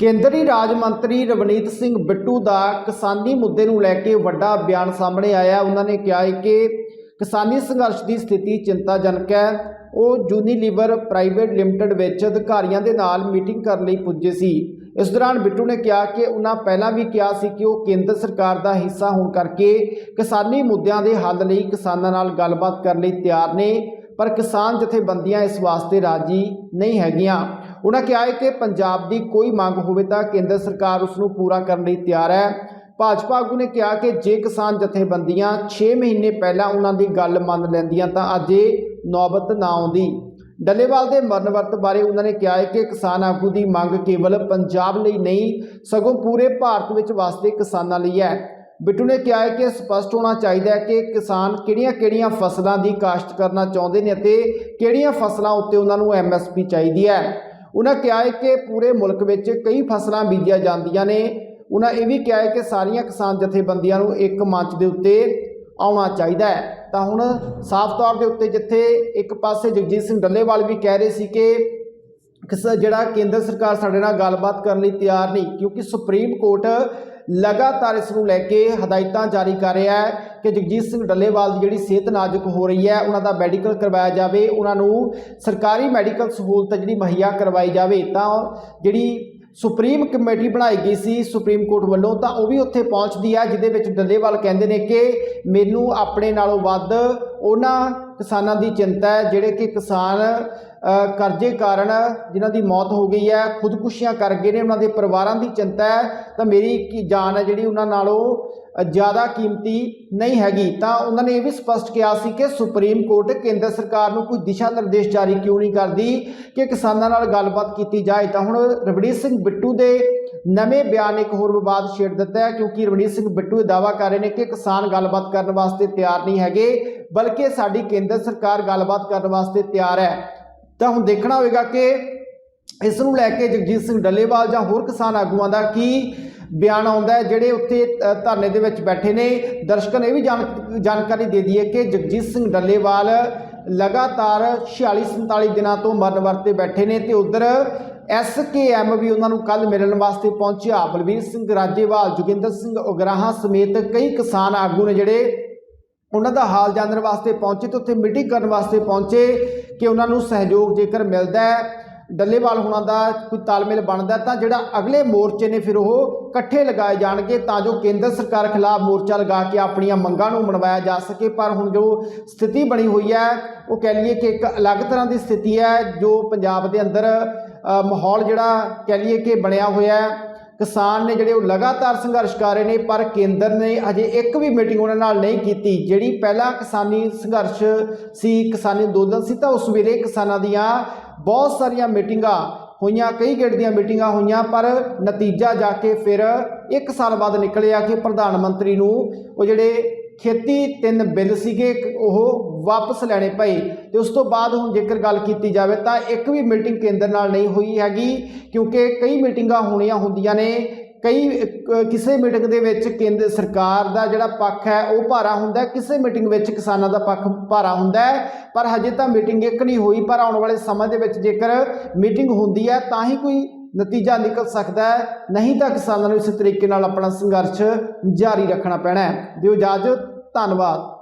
ਕੇਂਦਰੀ ਰਾਜ ਮੰਤਰੀ ਰਵਨੀਤ ਸਿੰਘ ਬਿੱਟੂ ਦਾ ਕਿਸਾਨੀ ਮੁੱਦੇ ਨੂੰ ਲੈ ਕੇ ਵੱਡਾ ਬਿਆਨ ਸਾਹਮਣੇ ਆਇਆ। ਉਹਨਾਂ ਨੇ ਕਿਹਾ ਹੈ ਕਿ ਕਿਸਾਨੀ ਸੰਘਰਸ਼ ਦੀ ਸਥਿਤੀ ਚਿੰਤਾਜਨਕ ਹੈ। ਉਹ ਜੂਨੀਲੀਵਰ ਪ੍ਰਾਈਵੇਟ ਲਿਮਟਿਡ ਵਿੱਚ ਅਧਿਕਾਰੀਆਂ ਦੇ ਨਾਲ ਮੀਟਿੰਗ ਕਰਨ ਲਈ ਪੁੱਜੇ ਸੀ। ਇਸ ਦੌਰਾਨ ਬਿੱਟੂ ਨੇ ਕਿਹਾ ਕਿ ਉਹਨਾਂ ਪਹਿਲਾਂ ਵੀ ਕਿਹਾ ਸੀ ਕਿ ਉਹ ਕੇਂਦਰ ਸਰਕਾਰ ਦਾ ਹਿੱਸਾ ਹੋਣ ਕਰਕੇ ਕਿਸਾਨੀ ਮੁੱਦਿਆਂ ਦੇ ਹੱਲ ਲਈ ਕਿਸਾਨਾਂ ਨਾਲ ਗੱਲਬਾਤ ਕਰਨ ਲਈ ਤਿਆਰ ਨੇ, ਪਰ ਕਿਸਾਨ ਜਥੇਬੰਦੀਆਂ ਇਸ ਵਾਸਤੇ ਰਾਜੀ ਨਹੀਂ ਹੈਗੀਆਂ। ਉਹਨਾਂ ਕਿਹਾ ਹੈ ਕਿ ਪੰਜਾਬ ਦੀ ਕੋਈ ਮੰਗ ਹੋਵੇ ਤਾਂ ਕੇਂਦਰ ਸਰਕਾਰ ਉਸ ਨੂੰ ਪੂਰਾ ਕਰਨ ਲਈ ਤਿਆਰ ਹੈ। ਭਾਜਪਾ ਆਗੂ ਨੇ ਕਿਹਾ ਕਿ ਜੇ ਕਿਸਾਨ ਜਥੇਬੰਦੀਆਂ 6 ਮਹੀਨੇ ਪਹਿਲਾਂ ਉਹਨਾਂ ਦੀ ਗੱਲ ਮੰਨ ਲੈਂਦੀਆਂ ਤਾਂ ਅੱਜ ਇਹ ਨੌਬਤ ਨਾ ਆਉਂਦੀ। ਡੱਲੇਵਾਲ ਦੇ ਮਰਨ ਵਰਤ ਬਾਰੇ ਉਹਨਾਂ ਨੇ ਕਿਹਾ ਹੈ ਕਿ ਕਿਸਾਨ ਆਗੂ ਦੀ ਮੰਗ ਕੇਵਲ ਪੰਜਾਬ ਲਈ ਨਹੀਂ, ਸਗੋਂ ਪੂਰੇ ਭਾਰਤ ਵਿੱਚ ਵਸਦੇ ਕਿਸਾਨਾਂ ਲਈ ਹੈ। ਬਿੱਟੂ ਨੇ ਕਿਹਾ ਹੈ ਕਿ ਸਪਸ਼ਟ ਹੋਣਾ ਚਾਹੀਦਾ ਹੈ ਕਿ ਕਿਸਾਨ ਕਿਹੜੀਆਂ-ਕਿਹੜੀਆਂ ਫਸਲਾਂ ਦੀ ਕਾਸ਼ਤ ਕਰਨਾ ਚਾਹੁੰਦੇ ਨੇ ਅਤੇ ਕਿਹੜੀਆਂ ਫਸਲਾਂ ਉੱਤੇ ਉਹਨਾਂ ਨੂੰ ਐਮਐਸਪੀ ਚਾਹੀਦੀ ਹੈ। ਉਹਨਾਂ ਕਿਹਾ ਹੈ ਕਿ ਪੂਰੇ ਮੁਲਕ ਵਿੱਚ ਕਈ ਫਸਲਾਂ ਬੀਜੀਆਂ ਜਾਂਦੀਆਂ ਨੇ। ਉਹਨਾਂ ਇਹ ਵੀ ਕਿਹਾ ਹੈ ਕਿ ਸਾਰੀਆਂ ਕਿਸਾਨ ਜਥੇਬੰਦੀਆਂ ਨੂੰ ਇੱਕ ਮੰਚ ਦੇ ਉੱਤੇ ਆਉਣਾ ਚਾਹੀਦਾ ਹੈ। ਤਾਂ ਹੁਣ ਸਾਫ਼ ਤੌਰ ਦੇ ਉੱਤੇ ਜਿੱਥੇ ਇੱਕ ਪਾਸੇ ਜਗਜੀਤ ਸਿੰਘ ਡੱਲੇਵਾਲ ਵੀ ਕਹਿ ਰਹੇ ਸੀ ਕਿ ਕਿਸ ਜਿਹੜਾ ਕੇਂਦਰ ਸਰਕਾਰ ਸਾਡੇ ਨਾਲ ਗੱਲਬਾਤ ਕਰਨ ਲਈ ਤਿਆਰ ਨਹੀਂ, ਕਿਉਂਕਿ ਸੁਪਰੀਮ ਕੋਰਟ ਲਗਾਤਾਰ ਇਸ ਨੂੰ ਲੈ ਕੇ ਹਦਾਇਤਾਂ ਜਾਰੀ ਕਰ ਰਿਹਾ ਹੈ ਕਿ ਜਗਜੀਤ ਸਿੰਘ ਡੱਲੇਵਾਲ ਦੀ ਜਿਹੜੀ ਸਿਹਤ ਨਾਜ਼ੁਕ ਹੋ ਰਹੀ ਹੈ, ਉਹਨਾਂ ਦਾ ਮੈਡੀਕਲ ਕਰਵਾਇਆ ਜਾਵੇ, ਉਹਨਾਂ ਨੂੰ ਸਰਕਾਰੀ ਮੈਡੀਕਲ ਸਹੂਲਤ ਜਿਹੜੀ ਮੁਹੱਈਆ ਕਰਵਾਈ ਜਾਵੇ, ਤਾਂ ਜਿਹੜੀ ਸੁਪਰੀਮ ਕਮੇਟੀ ਬਣਾਈ ਗਈ ਸੀ ਸੁਪਰੀਮ ਕੋਰਟ ਵੱਲੋਂ, ਤਾਂ ਉਹ ਵੀ ਉੱਥੇ ਪਹੁੰਚਦੀ ਹੈ, ਜਿਹਦੇ ਵਿੱਚ ਡੱਲੇਵਾਲ ਕਹਿੰਦੇ ਨੇ ਕਿ ਮੈਨੂੰ ਆਪਣੇ ਨਾਲੋਂ ਵੱਧ ਉਹਨਾਂ ਕਿਸਾਨਾਂ ਦੀ ਚਿੰਤਾ ਹੈ, ਜਿਹੜੇ ਕਿ ਕਿਸਾਨ ਕਰਜ਼ੇ ਕਾਰਨ ਜਿਨ੍ਹਾਂ ਦੀ ਮੌਤ ਹੋ ਗਈ ਹੈ, ਖੁਦਕੁਸ਼ੀਆਂ ਕਰ ਗਏ ਨੇ, ਉਹਨਾਂ ਦੇ ਪਰਿਵਾਰਾਂ ਦੀ ਚਿੰਤਾ ਹੈ, ਤਾਂ ਮੇਰੀ ਕੀ ਜਾਨ ਹੈ ਜਿਹੜੀ ਉਹਨਾਂ ਨਾਲੋਂ ਜ਼ਿਆਦਾ ਕੀਮਤੀ ਨਹੀਂ ਹੈਗੀ, ਤਾਂ ਉਹਨਾਂ ਨੇ ਇਹ ਵੀ ਸਪਸ਼ਟ ਕਿਹਾ ਸੀ ਕਿ ਸੁਪਰੀਮ ਕੋਰਟ ਕੇਂਦਰ ਸਰਕਾਰ ਨੂੰ ਕੋਈ ਦਿਸ਼ਾ ਨਿਰਦੇਸ਼ ਜਾਰੀ ਕਿਉਂ ਨਹੀਂ ਕਰਦੀ ਕਿ ਕਿਸਾਨਾਂ ਨਾਲ ਗੱਲਬਾਤ ਕੀਤੀ ਜਾਏ। ਤਾਂ ਹੁਣ ਰਵਨੀਤ ਸਿੰਘ ਬਿੱਟੂ ਦੇ ਨਵੇਂ ਬਿਆਨ ਇੱਕ ਹੋਰ ਵਿਵਾਦ ਛੇੜ ਦਿੱਤਾ ਹੈ, ਕਿਉਂਕਿ ਰਵਨੀਤ ਸਿੰਘ ਬਿੱਟੂ ਇਹ ਦਾਅਵਾ ਕਰ ਰਹੇ ਨੇ ਕਿ ਕਿਸਾਨ ਗੱਲਬਾਤ ਕਰਨ ਵਾਸਤੇ ਤਿਆਰ ਨਹੀਂ ਹੈਗੇ, ਬਲਕਿ ਸਾਡੀ ਕੇਂਦਰ ਸਰਕਾਰ ਗੱਲਬਾਤ ਕਰਨ ਵਾਸਤੇ ਤਿਆਰ ਹੈ। ਤਾਂ ਹੁਣ ਦੇਖਣਾ ਹੋਵੇਗਾ ਕਿ ਇਸ ਨੂੰ ਲੈ ਕੇ ਜਗਜੀਤ ਸਿੰਘ ਡੱਲੇਵਾਲ ਜਾਂ ਹੋਰ ਕਿਸਾਨ ਆਗੂਆਂ ਦਾ ਕੀ ਬਿਆਨ ਆਉਂਦਾ ਹੈ, ਜਿਹੜੇ ਉੱਥੇ ਧਰਨੇ ਦੇ ਵਿੱਚ ਬੈਠੇ ਨੇ। ਦਰਸ਼ਕਾਂ ਨੇ ਇਹ ਵੀ ਜਾਣ- ਜਾਣਕਾਰੀ ਦੇ ਦਈਏ ਕਿ ਜਗਜੀਤ ਸਿੰਘ ਡੱਲੇਵਾਲ ਲਗਾਤਾਰ 46 47 ਦਿਨਾਂ ਤੋਂ ਮਰਨ ਵਰਤੇ ਬੈਠੇ ਨੇ ਤੇ ਉਧਰ ਐਸਕੇਐਮ ਵੀ ਉਹਨਾਂ ਨੂੰ ਕੱਲ ਮਿਲਣ ਵਾਸਤੇ ਪਹੁੰਚਿਆ। ਬਲਵੀਰ ਸਿੰਘ ਰਾਜੇਵਾਲ, ਜੋਗਿੰਦਰ ਸਿੰਘ ਉਗਰਾਹਾਂ ਸਮੇਤ ਕਈ ਕਿਸਾਨ ਆਗੂ ਨੇ ਜਿਹੜੇ ਉਹਨਾਂ ਦਾ ਹਾਲ ਜਾਣਨ ਵਾਸਤੇ ਪਹੁੰਚੇ ਤੇ ਉੱਥੇ ਮੀਟਿੰਗ ਕਰਨ ਵਾਸਤੇ ਪਹੁੰਚੇ ਕਿ ਉਹਨਾਂ ਨੂੰ ਸਹਿਯੋਗ ਜੇਕਰ ਮਿਲਦਾ ਹੈ। ਡੱਲੇਵਾਲ ਹੋਣਾ ਦਾ ਕੋਈ ਤਾਲਮੇਲ ਬਣਦਾ ਤਾਂ ਜਿਹੜਾ ਅਗਲੇ ਮੋਰਚੇ ਨੇ ਫਿਰ ਉਹ ਇਕੱਠੇ ਲਗਾਏ ਜਾਣਗੇ ਤਾਂ ਜੋ ਕੇਂਦਰ ਸਰਕਾਰ ਖਿਲਾਫ ਮੋਰਚਾ ਲਗਾ ਕੇ ਆਪਣੀਆਂ ਮੰਗਾਂ ਨੂੰ ਮਨਵਾਇਆ ਜਾ ਸਕੇ। ਪਰ ਹੁਣ ਜੋ ਸਥਿਤੀ ਬਣੀ ਹੋਈ ਹੈ, ਉਹ ਕਹਿ ਲਈਏ ਕਿ ਇੱਕ ਅਲੱਗ ਤਰ੍ਹਾਂ ਦੀ ਸਥਿਤੀ ਹੈ, ਜੋ ਪੰਜਾਬ ਦੇ ਅੰਦਰ ਮਾਹੌਲ ਜਿਹੜਾ ਕਹਿ ਲਈਏ ਕਿ ਬਣਿਆ ਹੋਇਆ ਹੈ। ਕਿਸਾਨ ਨੇ ਜਿਹੜੇ ਉਹ ਲਗਾਤਾਰ ਸੰਘਰਸ਼ ਕਰ ਰਹੇ ਨੇ, ਪਰ ਕੇਂਦਰ ਨੇ ਅਜੇ ਇੱਕ ਵੀ ਮੀਟਿੰਗ ਉਹਨਾਂ ਨਾਲ ਨਹੀਂ ਕੀਤੀ, ਜਿਹੜੀ ਪਹਿਲਾਂ ਕਿਸਾਨੀ ਸੰਘਰਸ਼ ਸੀ, ਕਿਸਾਨੀ ਅੰਦੋਲਨ ਸੀ, ਤਾਂ ਉਸ ਵੇਲੇ ਕਿਸਾਨਾਂ ਦੀਆਂ ਬਹੁਤ ਸਾਰੀਆਂ ਮੀਟਿੰਗਾਂ ਹੋਈਆਂ, ਕਈ ਗੇੜ ਦੀਆਂ ਮੀਟਿੰਗਾਂ ਹੋਈਆਂ, ਪਰ ਨਤੀਜਾ ਜਾ ਕੇ ਫਿਰ ਇੱਕ ਸਾਲ ਬਾਅਦ ਨਿਕਲਿਆ ਕਿ ਪ੍ਰਧਾਨ ਮੰਤਰੀ ਨੂੰ ਉਹ ਜਿਹੜੇ ਖੇਤੀ ਤਿੰਨ ਬਿੱਲ ਸੀਗੇ, ਉਹ ਵਾਪਸ ਲੈਣੇ ਪਏ ਤੇ ਉਸ ਤੋਂ ਬਾਅਦ ਹੁਣ ਜੇਕਰ ਗੱਲ ਕੀਤੀ ਜਾਵੇ ਤਾਂ ਇੱਕ ਵੀ ਮੀਟਿੰਗ ਕੇਂਦਰ ਨਾਲ ਨਹੀਂ ਹੋਈ ਹੈਗੀ, ਕਿਉਂਕਿ ਕਈ ਮੀਟਿੰਗਾਂ ਹੋਣੀਆਂ ਹੁੰਦੀਆਂ ਨੇ ਕਈ ਕਿਸੇ ਮੀਟਿੰਗ ਦੇ ਵਿੱਚ ਕੇਂਦਰ ਸਰਕਾਰ ਦਾ ਜਿਹੜਾ ਪੱਖ ਹੈ, ਉਹ ਭਾਰਾ ਹੁੰਦਾ ਕਿਸੇ ਮੀਟਿੰਗ ਵਿੱਚ ਕਿਸਾਨਾਂ ਦਾ ਪੱਖ ਭਾਰਾ ਹੁੰਦਾ ਪਰ ਹਜੇ ਤਾਂ ਮੀਟਿੰਗ ਇੱਕ ਨਹੀਂ ਹੋਈ, ਪਰ ਆਉਣ ਵਾਲੇ ਸਮੇਂ ਦੇ ਵਿੱਚ ਜੇਕਰ ਮੀਟਿੰਗ ਹੁੰਦੀ ਹੈ, ਤਾਂ ਹੀ ਕੋਈ ਨਤੀਜਾ ਨਿਕਲ ਸਕਦਾ ਹੈ। ਨਹੀਂ ਤਾਂ ਕਿਸਾਨਾਂ ਨੂੰ ਇਸੇ ਤਰੀਕੇ ਨਾਲ ਆਪਣਾ ਸੰਘਰਸ਼ ਜਾਰੀ ਰੱਖਣਾ ਪੈਣਾ ਹੈ। ਦਿਓ ਇਜਾਜ਼ਤ, ਧੰਨਵਾਦ।